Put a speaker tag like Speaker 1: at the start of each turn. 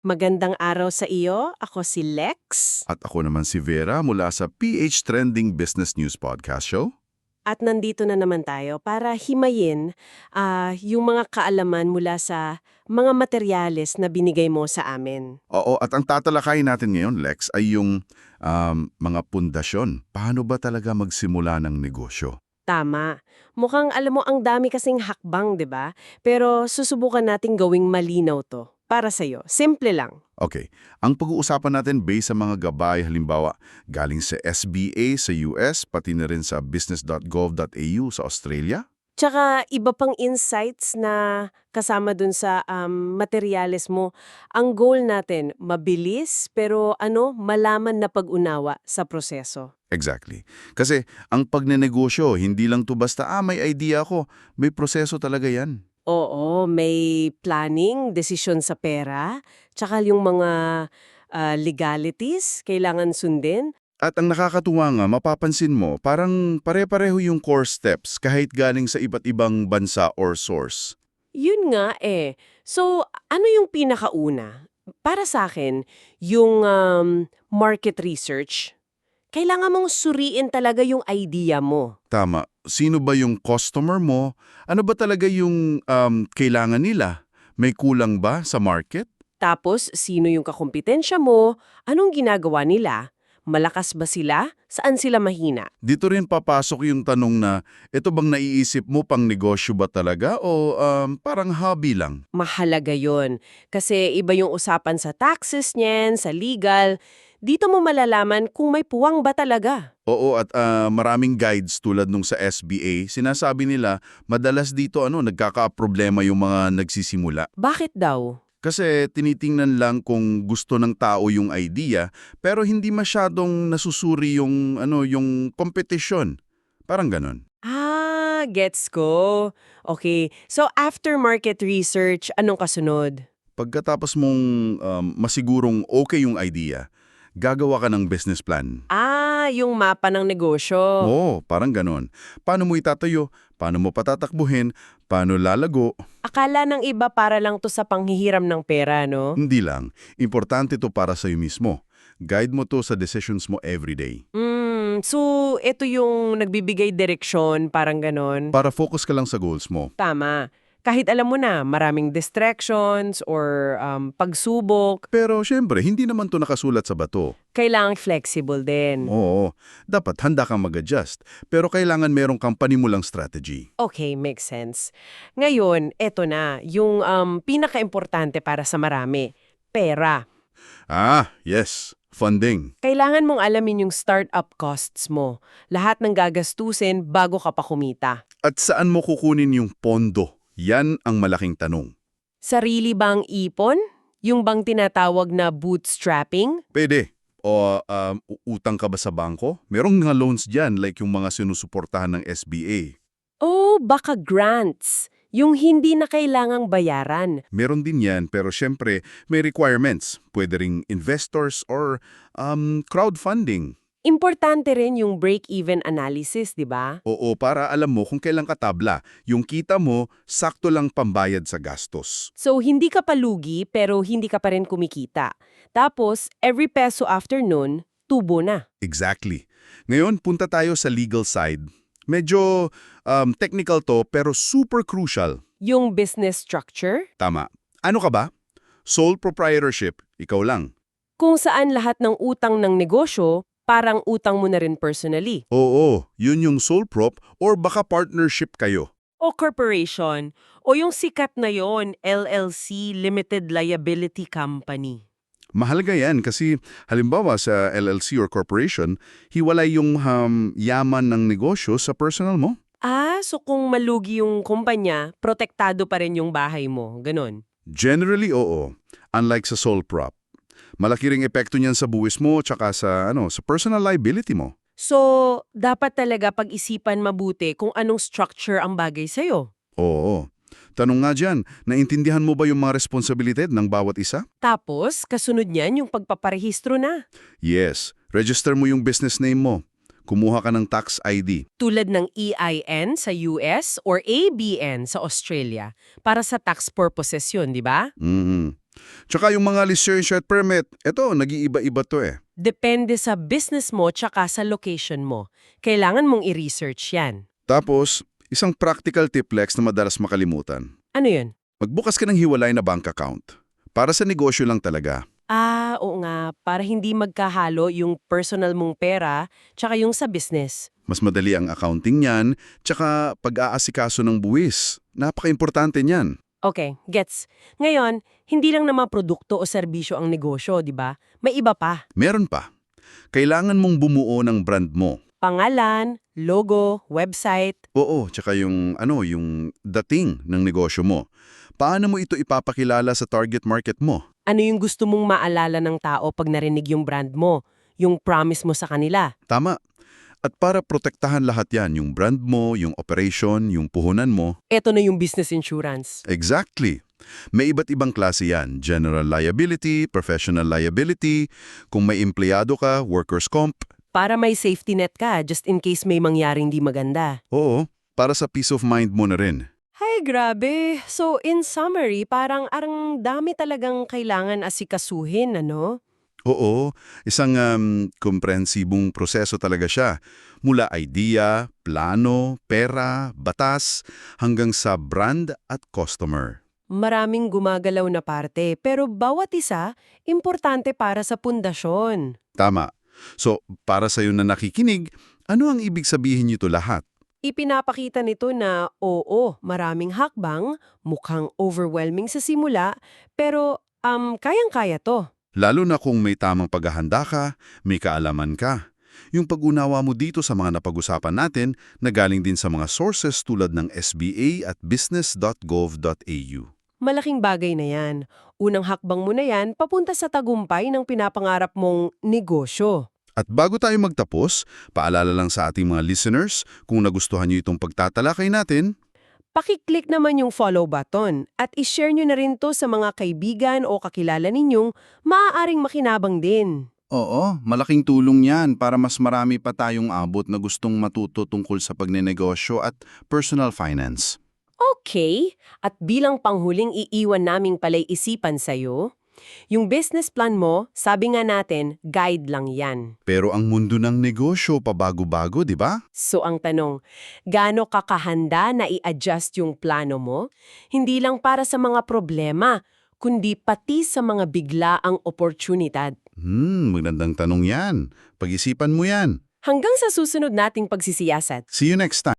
Speaker 1: Magandang araw sa iyo. Ako si Lex.
Speaker 2: At ako naman si Vera mula sa PH Trending Business News Podcast Show.
Speaker 1: At nandito na naman tayo para himayin ah, yung mga kaalaman mula sa mga materyales na binigay mo sa amin.
Speaker 2: Oo, at ang tatalakayin natin ngayon, Lex, ay yung um, mga pundasyon. Paano ba talaga magsimula ng negosyo?
Speaker 1: Tama. Mukhang alam mo ang dami kasing hakbang, 'di ba? Pero susubukan nating gawing malinaw 'to. Para sa iyo. Simple lang.
Speaker 2: Okay, ang pag-uusapan natin based sa mga gabay, halimbawa, galing sa SBA sa US, pati na rin sa business.gov.au sa Australia.
Speaker 1: Tsaka iba pang insights na kasama dun sa um, materyales mo. Ang goal natin, mabilis pero ano, malaman na pag-unawa sa proseso.
Speaker 2: Exactly. Kasi ang pagnenegosyo, hindi lang to basta, ah, may idea ako. May proseso talaga yan.
Speaker 1: Oo, may planning, desisyon sa pera, tsaka yung mga ah, legalities kailangan sundin.
Speaker 2: At ang nakakatuwa nga, mapapansin mo, parang pare-pareho yung core steps kahit galing sa iba't ibang bansa or source.
Speaker 1: Yun nga eh. So, ano yung pinakauna? Para sa akin, yung um, market research, kailangan mong suriin talaga yung idea mo.
Speaker 2: Tama. Sino ba yung customer mo? Ano ba talaga yung um, kailangan nila? May kulang ba sa market?
Speaker 1: Tapos, sino yung kakompetensya mo? Anong ginagawa nila? Malakas ba sila? Saan sila mahina?
Speaker 2: Dito rin papasok yung tanong na, ito bang naiisip mo pang negosyo ba talaga o um, parang hobby lang?
Speaker 1: Mahalaga yon Kasi iba yung usapan sa taxes niyan, sa legal. Dito mo malalaman kung may puwang ba talaga.
Speaker 2: Oo, at ah, maraming guides tulad nung sa SBA, sinasabi nila, madalas dito ano, nagkaka-problema yung mga nagsisimula.
Speaker 1: Bakit daw?
Speaker 2: Kasi tinitingnan lang kung gusto ng tao yung idea, pero hindi masyadong nasusuri yung, ano, yung kompetisyon. Parang ganon.
Speaker 1: Ah, gets ko. Okay, so after market research, anong kasunod?
Speaker 2: Pagkatapos mong um, masigurong okay yung idea, gagawa ka ng business plan.
Speaker 1: Ah, yung mapa ng negosyo.
Speaker 2: Oo, parang ganon. Paano mo itatayo? Paano mo patatakbuhin? Paano lalago?
Speaker 1: Akala ng iba para lang to sa panghihiram ng pera, no?
Speaker 2: Hindi lang. Importante to para sa'yo mismo. Guide mo to sa decisions mo everyday.
Speaker 1: Hmm, so ito yung nagbibigay direksyon, parang ganon.
Speaker 2: Para focus ka lang sa goals mo.
Speaker 1: Tama. Kahit alam mo na, maraming distractions or um, pagsubok,
Speaker 2: Pero syempre, hindi naman to nakasulat sa bato.
Speaker 1: kailangang flexible din.
Speaker 2: Oo, dapat handa kang mag-adjust. Pero kailangan merong company mo lang strategy.
Speaker 1: Okay, makes sense. Ngayon, eto na, yung um, pinaka-importante para sa marami, pera.
Speaker 2: Ah, yes. Funding.
Speaker 1: Kailangan mong alamin yung startup costs mo. Lahat ng gagastusin bago ka pa kumita.
Speaker 2: At saan mo kukunin yung pondo? Yan ang malaking tanong.
Speaker 1: Sarili bang ipon? Yung bang tinatawag na bootstrapping?
Speaker 2: Pwede. O um, utang ka ba sa bangko? Merong mga loans dyan like yung mga sinusuportahan ng SBA.
Speaker 1: Oh, baka grants. Yung hindi na kailangang bayaran.
Speaker 2: Meron din yan pero syempre may requirements. Pwede ring investors or um, crowdfunding.
Speaker 1: Importante rin yung break-even analysis, di ba?
Speaker 2: Oo, para alam mo kung kailan ka tabla. Yung kita mo, sakto lang pambayad sa gastos.
Speaker 1: So, hindi ka palugi pero hindi ka pa rin kumikita. Tapos, every peso after nun, tubo na.
Speaker 2: Exactly. Ngayon, punta tayo sa legal side. Medyo um, technical to pero super crucial.
Speaker 1: Yung business structure,
Speaker 2: Tama. Ano ka ba? Sole proprietorship, ikaw lang.
Speaker 1: kung saan lahat ng utang ng negosyo, parang utang mo na rin personally.
Speaker 2: Oo, yun yung sole prop or baka partnership kayo.
Speaker 1: O corporation, o yung sikat na yon LLC, Limited Liability Company.
Speaker 2: Mahalaga yan kasi halimbawa sa LLC or corporation, hiwalay yung um, yaman ng negosyo sa personal mo.
Speaker 1: Ah, so kung malugi yung kumpanya, protektado pa rin yung bahay mo. Ganon.
Speaker 2: Generally, oo. Unlike sa sole prop. Malaki ring epekto niyan sa buwis mo tsaka sa, ano, sa personal liability mo.
Speaker 1: So, dapat talaga pag-isipan mabuti kung anong structure ang bagay sa'yo.
Speaker 2: Oo. Tanong nga dyan, naintindihan mo ba yung mga responsibilidad ng bawat isa?
Speaker 1: Tapos, kasunod niyan yung pagpaparehistro na.
Speaker 2: Yes. Register mo yung business name mo. Kumuha ka ng tax ID.
Speaker 1: Tulad ng EIN sa US or ABN sa Australia para sa tax purposes yun, di ba?
Speaker 2: Mhm. Tsaka yung mga licensure at permit, eto, nag-iiba-iba to eh.
Speaker 1: Depende sa business mo tsaka sa location mo. Kailangan mong i-research yan.
Speaker 2: Tapos, isang practical tip Lex na madalas makalimutan.
Speaker 1: Ano yun?
Speaker 2: Magbukas ka ng hiwalay na bank account. Para sa negosyo lang talaga.
Speaker 1: Ah, oo nga. Para hindi magkahalo yung personal mong pera tsaka yung sa business.
Speaker 2: Mas madali ang accounting niyan, tsaka pag-aasikaso ng buwis. Napaka-importante niyan.
Speaker 1: Okay, gets. Ngayon, hindi lang naman produkto o serbisyo ang negosyo, di ba? May iba pa.
Speaker 2: Meron pa. Kailangan mong bumuo ng brand mo.
Speaker 1: Pangalan, logo, website.
Speaker 2: Oo, tsaka yung ano, yung dating ng negosyo mo. Paano mo ito ipapakilala sa target market mo?
Speaker 1: Ano yung gusto mong maalala ng tao pag narinig yung brand mo? Yung promise mo sa kanila?
Speaker 2: Tama. At para protektahan lahat yan, yung brand mo, yung operation, yung puhunan mo.
Speaker 1: Ito na yung business insurance.
Speaker 2: Exactly. May iba't ibang klase yan. General liability, professional liability, kung may empleyado ka, workers' comp.
Speaker 1: Para may safety net ka, just in case may mangyaring di maganda.
Speaker 2: Oo, para sa peace of mind mo na rin.
Speaker 1: Ay, grabe. So, in summary, parang arang dami talagang kailangan asikasuhin, ano?
Speaker 2: Oo, isang um, komprehensibong proseso talaga siya. Mula idea, plano, pera, batas, hanggang sa brand at customer.
Speaker 1: Maraming gumagalaw na parte, pero bawat isa, importante para sa pundasyon.
Speaker 2: Tama. So, para sa'yo na nakikinig, ano ang ibig sabihin nito lahat?
Speaker 1: Ipinapakita nito na oo, maraming hakbang, mukhang overwhelming sa simula, pero um, kayang-kaya to.
Speaker 2: Lalo na kung may tamang paghahanda ka, may kaalaman ka. Yung pag-unawa mo dito sa mga napag-usapan natin na galing din sa mga sources tulad ng SBA at business.gov.au.
Speaker 1: Malaking bagay na yan. Unang hakbang mo na yan, papunta sa tagumpay ng pinapangarap mong negosyo.
Speaker 2: At bago tayo magtapos, paalala lang sa ating mga listeners, kung nagustuhan niyo itong pagtatalakay natin,
Speaker 1: Pakiclick naman yung follow button at ishare nyo na rin to sa mga kaibigan o kakilala ninyong maaaring makinabang din.
Speaker 3: Oo, malaking tulong yan para mas marami pa tayong abot na gustong matuto tungkol sa pagnenegosyo at personal finance.
Speaker 1: Okay, at bilang panghuling iiwan naming palay isipan sa'yo, yung business plan mo, sabi nga natin, guide lang yan.
Speaker 2: pero ang mundo ng negosyo pabago-bago, di ba?
Speaker 1: So ang tanong, gaano kakahanda na i-adjust yung plano mo? Hindi lang para sa mga problema, kundi pati sa mga biglaang oportunidad.
Speaker 2: Hmm, magandang tanong yan. Pag-isipan mo yan.
Speaker 1: Hanggang sa susunod nating pagsisiyasat.
Speaker 2: See you next time.